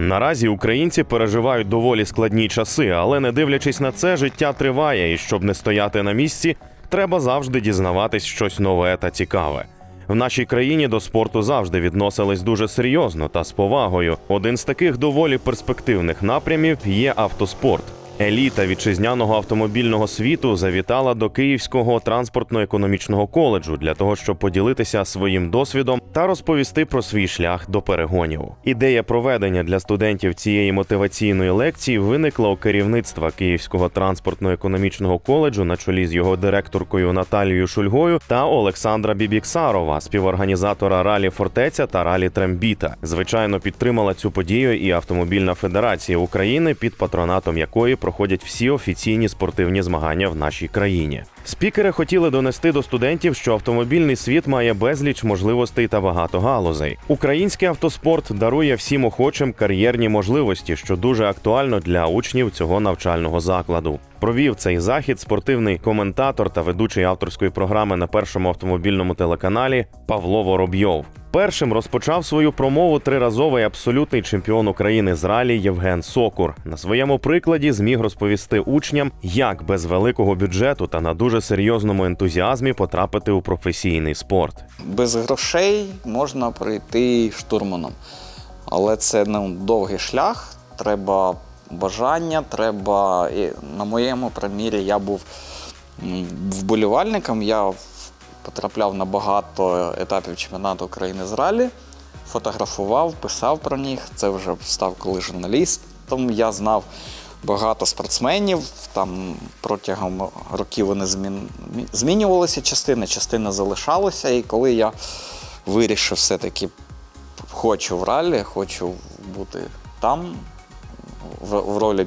Наразі українці переживають доволі складні часи, але не дивлячись на це, життя триває, і щоб не стояти на місці, треба завжди дізнаватись щось нове та цікаве. В нашій країні до спорту завжди відносились дуже серйозно та з повагою. Один з таких доволі перспективних напрямів є автоспорт. Еліта вітчизняного автомобільного світу завітала до Київського транспортно-економічного коледжу для того, щоб поділитися своїм досвідом та розповісти про свій шлях до перегонів. Ідея проведення для студентів цієї мотиваційної лекції виникла у керівництва Київського транспортно-економічного коледжу на чолі з його директоркою Наталією Шульгою та Олександра Бібіксарова, співорганізатора ралі Фортеця та ралі Трембіта. Звичайно, підтримала цю подію і Автомобільна Федерація України, під патронатом якої проходять всі офіційні спортивні змагання в нашій країні. Спікери хотіли донести до студентів, що автомобільний світ має безліч можливостей та багато галузей. Український автоспорт дарує всім охочим кар'єрні можливості, що дуже актуально для учнів цього навчального закладу. Провів цей захід спортивний коментатор та ведучий авторської програми на першому автомобільному телеканалі Павло Воробйов. Першим розпочав свою промову триразовий абсолютний чемпіон України з ралі Євген Сокур. На своєму прикладі зміг розповісти учням, як без великого бюджету та на дуже серйозному ентузіазмі потрапити у професійний спорт. Без грошей можна прийти штурманом. Але це ну, довгий шлях, треба бажання, треба. І на моєму примірі я був вболівальником, я потрапляв на багато етапів чемпіонату України з ралі, фотографував, писав про них. Це вже став коли журналістом. Я знав багато спортсменів. Там протягом років вони змін... змінювалися частини, частина залишалася. І коли я вирішив все-таки хочу в ралі, хочу бути там, в, в ролі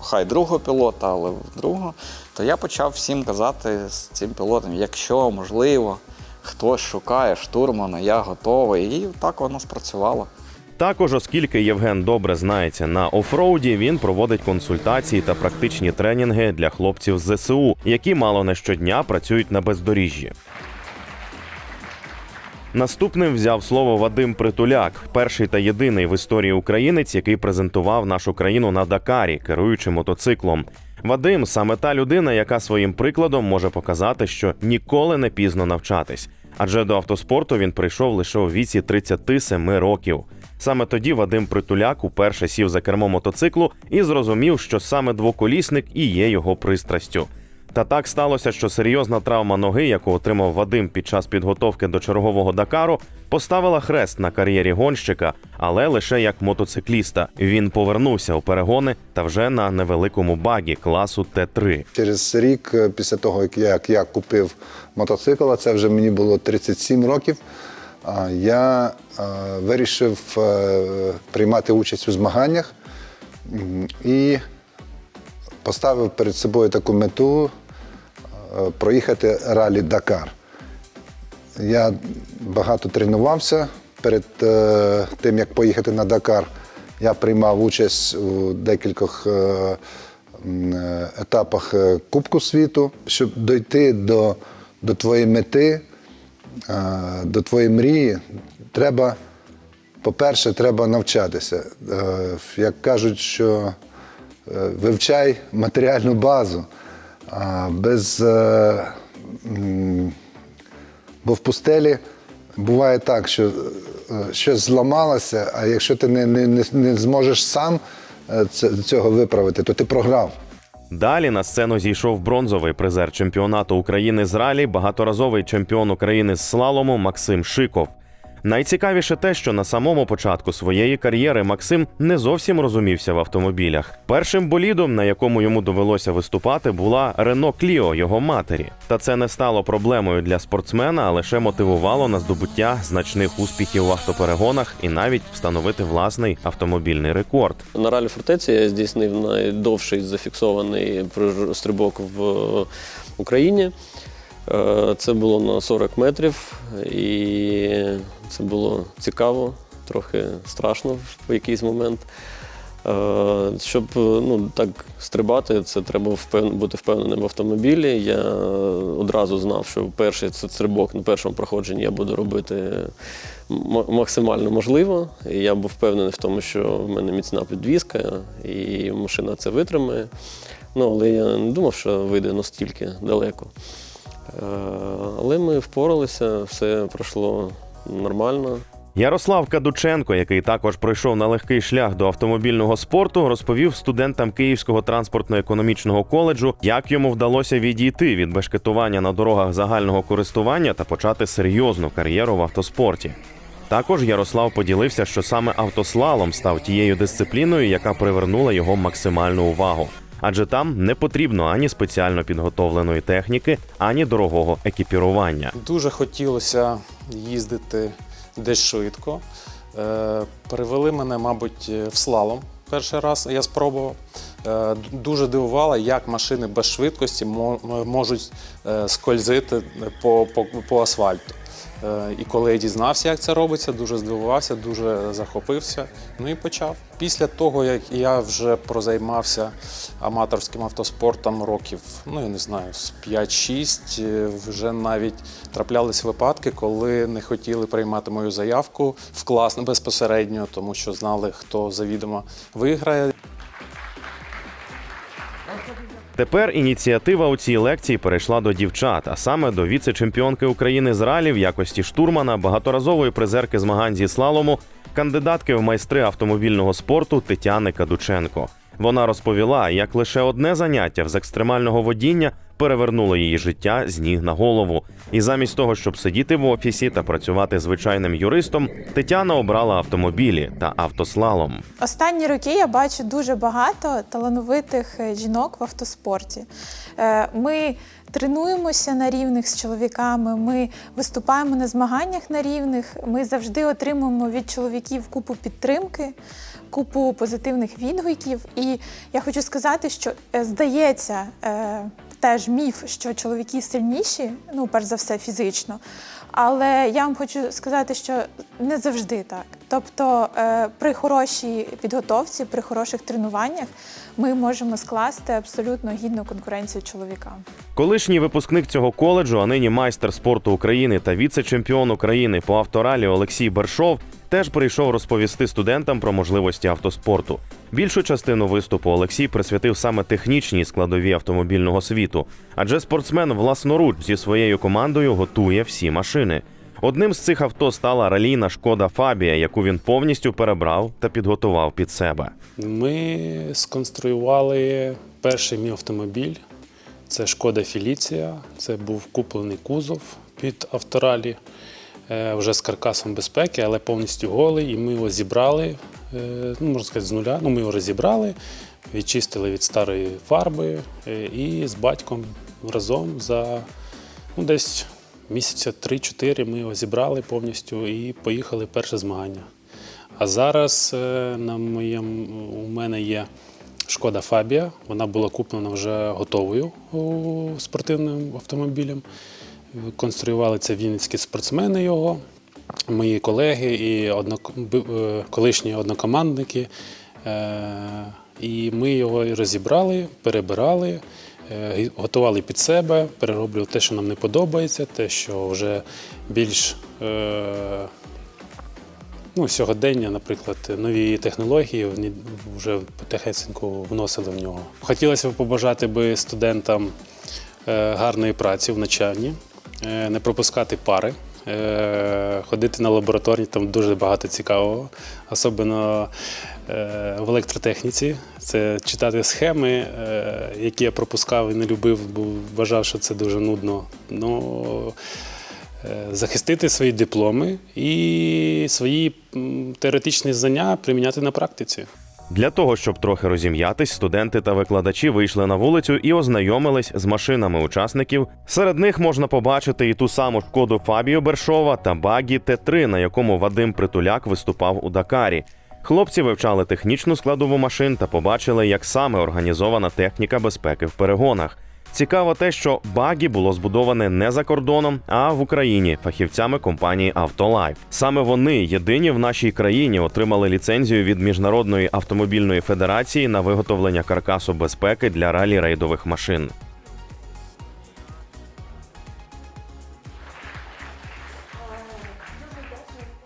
хай другого пілота, але другого, то я почав всім казати з цим пілотом, якщо можливо, хтось шукає штурмана, я готовий. І так воно спрацювало. Також, оскільки Євген добре знається на офроуді, він проводить консультації та практичні тренінги для хлопців з ЗСУ, які мало не щодня працюють на бездоріжжі. Наступним взяв слово Вадим Притуляк, перший та єдиний в історії українець, який презентував нашу країну на Дакарі, керуючи мотоциклом. Вадим саме та людина, яка своїм прикладом може показати, що ніколи не пізно навчатись. Адже до автоспорту він прийшов лише у віці 37 років. Саме тоді Вадим Притуляк уперше сів за кермо мотоциклу і зрозумів, що саме двоколісник і є його пристрастю. Та так сталося, що серйозна травма ноги, яку отримав Вадим під час підготовки до чергового Дакару, поставила хрест на кар'єрі гонщика, але лише як мотоцикліста. Він повернувся у перегони та вже на невеликому багі класу Т3. Через рік е, після того, як я, купив мотоцикл, а це вже мені було 37 років, я е, вирішив е, приймати участь у змаганнях і поставив перед собою таку мету проїхати ралі Дакар. Я багато тренувався перед е, тим, як поїхати на Дакар. Я приймав участь у декількох е, е, етапах е, Кубку світу, щоб дойти до, до твоєї мети, е, до твоєї мрії, треба, по-перше, треба навчатися. Е, Як кажуть, що е, вивчай матеріальну базу. Без е, Бо в пустелі буває так, що е, щось зламалося, а якщо ти не, не, не, не зможеш сам е, цього виправити, то ти програв. Далі на сцену зійшов бронзовий призер чемпіонату України з ралі, багаторазовий чемпіон України з слалому Максим Шиков. Найцікавіше те, що на самому початку своєї кар'єри Максим не зовсім розумівся в автомобілях. Першим болідом, на якому йому довелося виступати, була Рено Кліо його матері. Та це не стало проблемою для спортсмена, а лише мотивувало на здобуття значних успіхів в автоперегонах і навіть встановити власний автомобільний рекорд. На ралі фортеці я здійснив найдовший зафіксований стрибок в е, Україні. Е, Це було на 40 метрів, і це було цікаво, трохи страшно в якийсь момент. Е, Щоб ну, так стрибати, це треба бути впевненим в автомобілі. Я одразу знав, що перший стрибок на першому проходженні я буду робити максимально можливо. Я був впевнений в тому, що в мене міцна підвізка і машина це витримає. Ну, але я не думав, що вийде настільки далеко. Але ми впоралися, все пройшло нормально. Ярослав Кадученко, який також пройшов на легкий шлях до автомобільного спорту, розповів студентам Київського транспортно-економічного коледжу, як йому вдалося відійти від бешкетування на дорогах загального користування та почати серйозну кар'єру в автоспорті. Також Ярослав поділився, що саме автослалом став тією дисципліною, яка привернула його максимальну увагу. Адже там не потрібно ані спеціально підготовленої техніки, ані дорогого екіпірування. Дуже хотілося їздити десь швидко. Е, Перевели мене, мабуть, в слалом. Перший раз я спробував. Е, Дуже дивувало, як машини без швидкості можуть е, скользити по, по, по асфальту. Е, І коли я дізнався, як це робиться, дуже здивувався, дуже захопився. Ну і почав. Після того, як я вже прозаймався аматорським автоспортом років, ну я не знаю, з 5-6, е, вже навіть траплялись випадки, коли не хотіли приймати мою заявку в клас безпосередньо, тому що знали, хто завідомо виграє. Тепер ініціатива у цій лекції перейшла до дівчат, а саме до віце-чемпіонки України з ралі в якості штурмана, багаторазової призерки змагань зі слалому, кандидатки в майстри автомобільного спорту Тетяни Кадученко. Вона розповіла, як лише одне заняття з екстремального водіння перевернуло її життя з ніг на голову. І замість того, щоб сидіти в офісі та працювати звичайним юристом, Тетяна обрала автомобілі та автослалом. Останні роки я бачу дуже багато талановитих е, жінок в автоспорті. Е, Ми тренуємося на рівних з чоловіками, ми виступаємо на змаганнях на рівних. Ми завжди отримуємо від чоловіків купу підтримки, купу позитивних відгуків. І я хочу сказати, що е, здається. Теж міф, що чоловіки сильніші, ну перш за все фізично. Але я вам хочу сказати, що не завжди так. Тобто, е, при хорошій підготовці, при хороших тренуваннях ми можемо скласти абсолютно гідну конкуренцію чоловікам. Колишній випускник цього коледжу, а нині майстер спорту України та віце-чемпіон України по авторалі Олексій Бершов теж прийшов розповісти студентам про можливості автоспорту. Більшу частину виступу Олексій присвятив саме технічній складові автомобільного світу, адже спортсмен власноруч зі своєю командою готує всі машини. Одним з цих авто стала ралійна шкода Фабія, яку він повністю перебрав та підготував під себе. Ми сконструювали перший мій автомобіль. Це шкода Феліція. Це був куплений кузов під авторалі вже з каркасом безпеки, але повністю голий. І ми його зібрали, е, ну, можна сказати, з нуля. Ну, ми його розібрали, відчистили від старої фарби е, і з батьком разом за ну, десь місяця 3-4 ми його зібрали повністю і поїхали перше змагання. А зараз е, на моєму у мене є шкода Фабія. Вона була куплена вже готовою спортивним автомобілем. Конструювали це вінницькі спортсмени його, мої колеги і однок... е, колишні однокомандники. Е, І ми його розібрали, перебирали, е, готували під себе, перероблювали те, що нам не подобається, те, що вже більш ну, сьогодення, наприклад, нові технології вже потихесеньку вносили в нього. Хотілося б побажати би студентам гарної праці в навчанні, не пропускати пари. е, Ходити на лабораторні, там дуже багато цікавого, особливо е, в електротехніці. Це читати схеми, е, які я пропускав і не любив, бо вважав, що це дуже нудно. Ну, е, захистити свої дипломи і свої теоретичні знання приміняти на практиці. Для того, щоб трохи розім'ятись, студенти та викладачі вийшли на вулицю і ознайомились з машинами учасників. Серед них можна побачити і ту саму шкоду Фабіо Бершова та багі Т3, на якому Вадим Притуляк виступав у Дакарі. Хлопці вивчали технічну складову машин та побачили, як саме організована техніка безпеки в перегонах. Цікаво те, що багі було збудоване не за кордоном, а в Україні фахівцями компанії Автолайф. Саме вони єдині в нашій країні отримали ліцензію від Міжнародної автомобільної федерації на виготовлення каркасу безпеки для ралі-рейдових машин.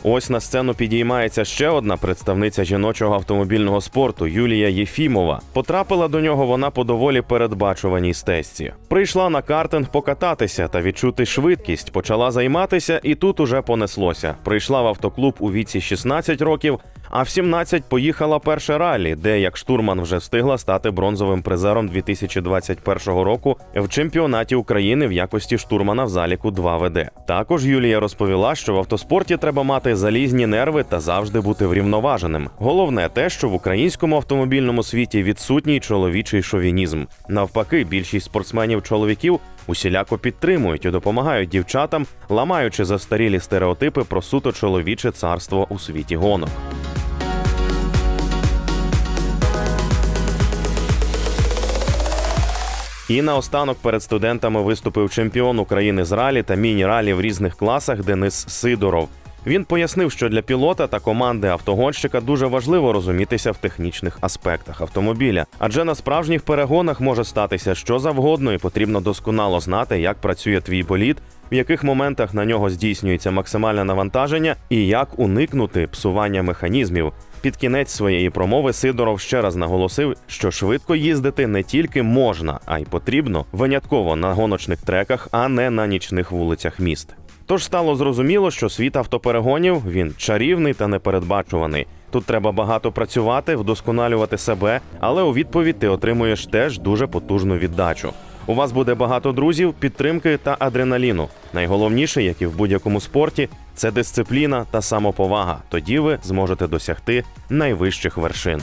Ось на сцену підіймається ще одна представниця жіночого автомобільного спорту Юлія Єфімова. Потрапила до нього вона по доволі передбачуваній стежці. Прийшла на картинг покататися та відчути швидкість. Почала займатися, і тут уже понеслося. Прийшла в автоклуб у віці 16 років. А в 17 поїхала перше ралі, де як штурман вже встигла стати бронзовим призером 2021 року в чемпіонаті України в якості штурмана в заліку 2 ВД. Також Юлія розповіла, що в автоспорті треба мати залізні нерви та завжди бути врівноваженим. Головне те, що в українському автомобільному світі відсутній чоловічий шовінізм. Навпаки, більшість спортсменів-чоловіків усіляко підтримують і допомагають дівчатам, ламаючи застарілі стереотипи про суто чоловіче царство у світі гонок. І наостанок перед студентами виступив чемпіон України з ралі та міні-ралі в різних класах Денис Сидоров. Він пояснив, що для пілота та команди автогонщика дуже важливо розумітися в технічних аспектах автомобіля, адже на справжніх перегонах може статися що завгодно, і потрібно досконало знати, як працює твій болід, в яких моментах на нього здійснюється максимальне навантаження, і як уникнути псування механізмів. Під кінець своєї промови Сидоров ще раз наголосив, що швидко їздити не тільки можна, а й потрібно винятково на гоночних треках, а не на нічних вулицях міст. Тож стало зрозуміло, що світ автоперегонів він чарівний та непередбачуваний. Тут треба багато працювати, вдосконалювати себе, але у відповідь ти отримуєш теж дуже потужну віддачу. У вас буде багато друзів, підтримки та адреналіну. Найголовніше, як і в будь-якому спорті, це дисципліна та самоповага. Тоді ви зможете досягти найвищих вершин.